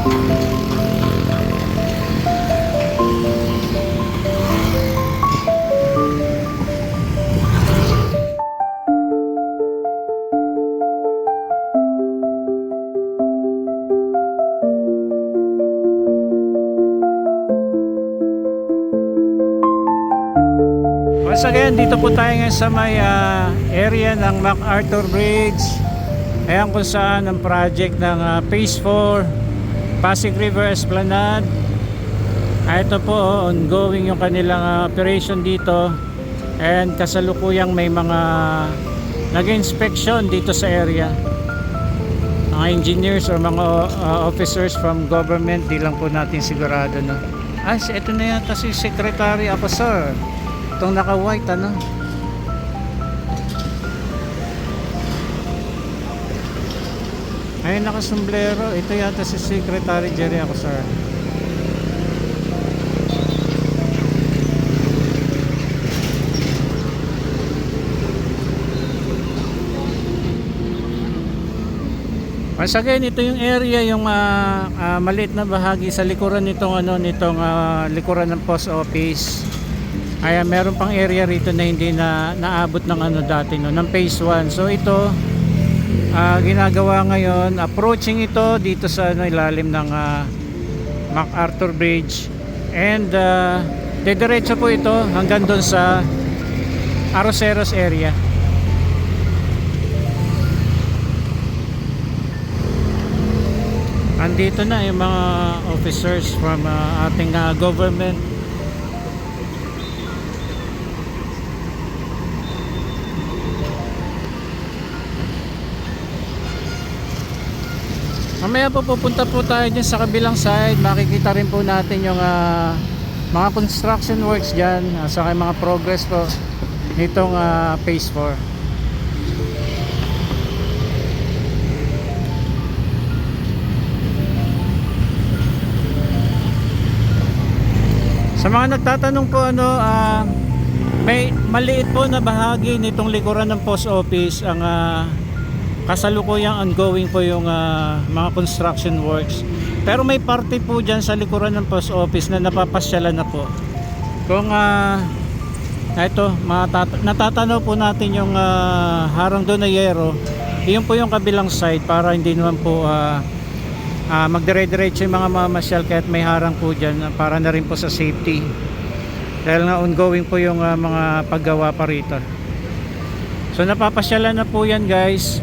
Once again, dito po tayo ngayon sa may uh, area ng MacArthur Bridge. Ayan kung saan ang project ng uh, Phase 4 Pasig River Esplanade. Ah, ito po, oh, ongoing yung kanilang ah, operation dito. And kasalukuyang may mga nag-inspection dito sa area. Mga engineers or mga ah, officers from government, di lang po natin sigurado. No? Ah, ito na yata si Secretary ako, sir. Itong naka-white, ano? Ay, naka-sombrero. Ito yata si Secretary Jerry ako, sir. Once again, ito yung area, yung ah, ah, maliit na bahagi sa likuran nitong ano nitong ah, likuran ng post office. Ay ah, meron pang area rito na hindi na naabot ng ano dati no, ng phase 1. So ito ah, ginagawa ngayon, approaching ito dito sa ano, ilalim ng ah, MacArthur Bridge. And uh, dediretso po ito hanggang doon sa Aroseros area. Andito na yung mga officers from uh, ating uh, government. Mamaya po pupunta po tayo dyan sa kabilang side. Makikita rin po natin yung uh, mga construction works dyan. Uh, saka mga progress po nitong uh, phase 4. Sa mga nagtatanong po ano, ah, may maliit po na bahagi nitong likuran ng post office ang ah, kasalukuyang ongoing po yung ah, mga construction works. Pero may parte po dyan sa likuran ng post office na napapasyalan na po. Kung ah, ito, matata- natatanaw po natin yung ah, harang doon na yero. Yun po yung kabilang side para hindi naman po ah, Ah, magdire-diretso yung mga mamasyal kahit may harang po dyan para na rin po sa safety dahil nga ongoing po yung ah, mga paggawa pa rito so napapasyalan na po yan guys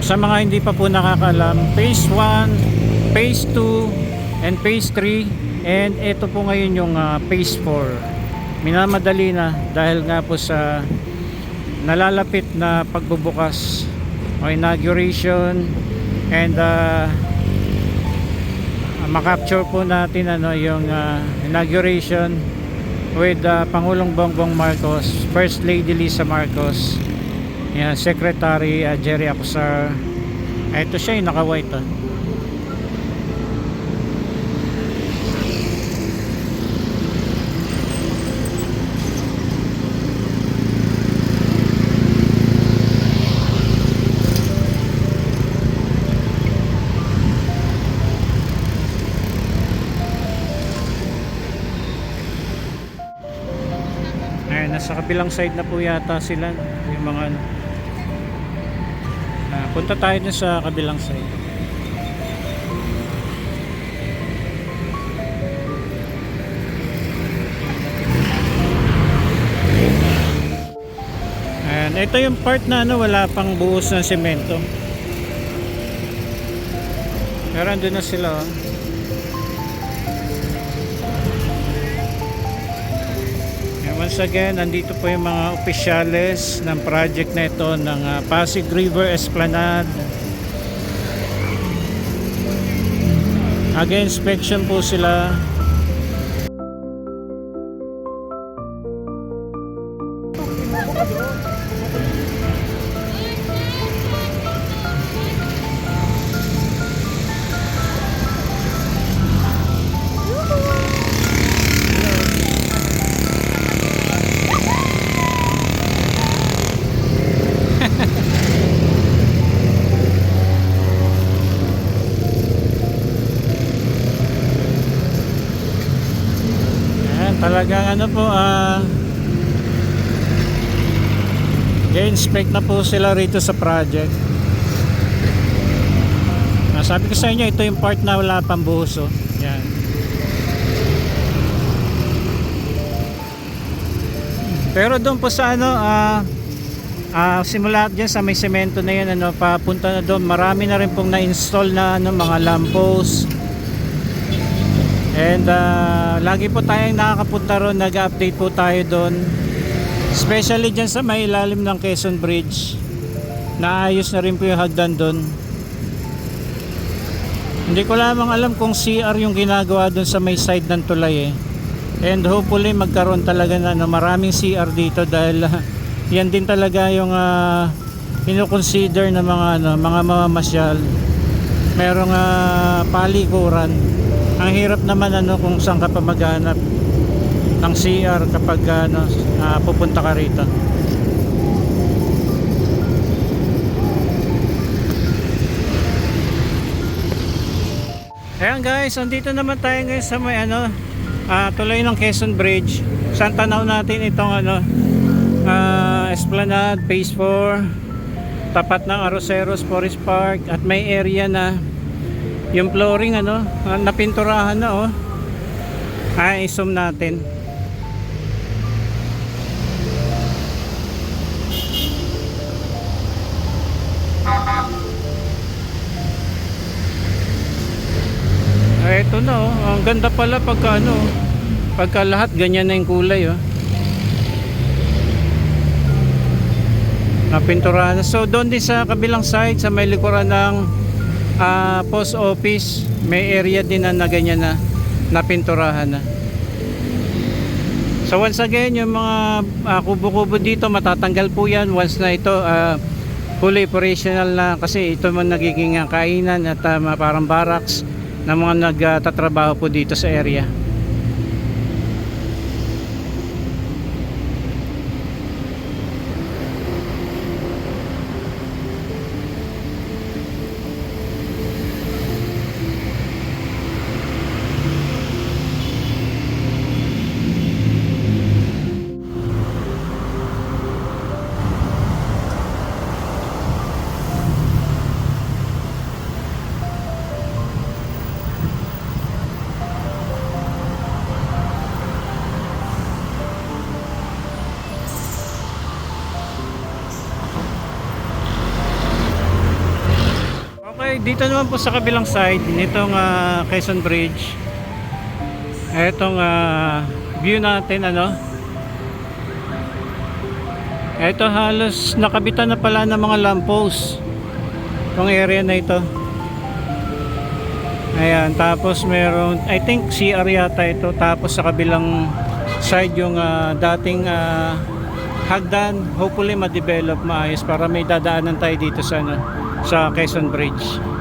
sa mga hindi pa po nakakalam phase 1 phase 2 and phase 3 and ito po ngayon yung ah, phase 4 minamadali na dahil nga po sa nalalapit na pagbubukas o inauguration and uh, makapture po natin ano yung uh, inauguration with uh, Pangulong Bongbong Marcos, First Lady Lisa Marcos, yeah, Secretary uh, Jerry Acosar. Ah, Ito siya yung naka-white oh. Nasa kabilang side na po yata sila yung mga ano. Ah, punta tayo dun sa kabilang side. Ayan, ito yung part na ano, wala pang buhos ng semento. Pero andun na sila oh. Once again, nandito po yung mga opisyales ng project na ito ng ah, Pasig River Esplanade. Again, inspection po sila. Ano po, ah, i-inspect na po sila rito sa project. Ah, sabi ko sa inyo, ito yung part na wala pang buhos, oh. Yan. Pero doon po sa ano, ah ah, simula dyan sa may semento na yan, ano, papunta na doon, marami na rin pong na-install na ano, mga lamppost. And ah, lagi po tayong nakakapunta ron, nag-update po tayo doon. Especially dyan sa may ilalim ng Quezon Bridge. Naayos na rin po yung hagdan doon. Hindi ko lamang alam kung CR yung ginagawa doon sa may side ng tulay eh. And hopefully magkaroon talaga na no, maraming CR dito dahil ah, yan din talaga yung uh, consider ng mga ano, mga mamamasyal. Merong ah, palikuran. Ang hirap naman ano kung saan ka pa maghanap ng CR kapag ano, ah, pupunta ka rito. Ayan guys, andito naman tayo ngayon sa may ano, ah, tulay ng Quezon Bridge. Saan tanaw natin itong ano, ah, Esplanade, Phase 4, tapat ng Aroseros Forest Park at may area na yung flooring ano, ah, napinturahan na oh. Ah, i-zoom natin. Ah, eto na oh. Ang ganda pala pagka ano, pagka lahat ganyan na yung kulay oh. Napinturahan na. So doon din sa kabilang side sa may likuran ng ah, post office, may area din na, na ganyan na napinturahan na. So once again, yung mga ah, kubo-kubo dito matatanggal po yan once na ito ah, fully operational na kasi ito man nagiging kainan at ah, parang barracks ng mga nagtatrabaho po dito sa area. Dito naman po sa kabilang side nitong ah, Quezon Bridge. Etong ah, view natin ano. Ito halos nakabitan na pala ng mga lamppost. Itong area na ito. Ayan, tapos meron I think CR yata ito tapos sa kabilang side yung ah, dating ah, hagdan hopefully ma-develop maayos para may dadaanan tayo dito sa ano, sa Quezon Bridge.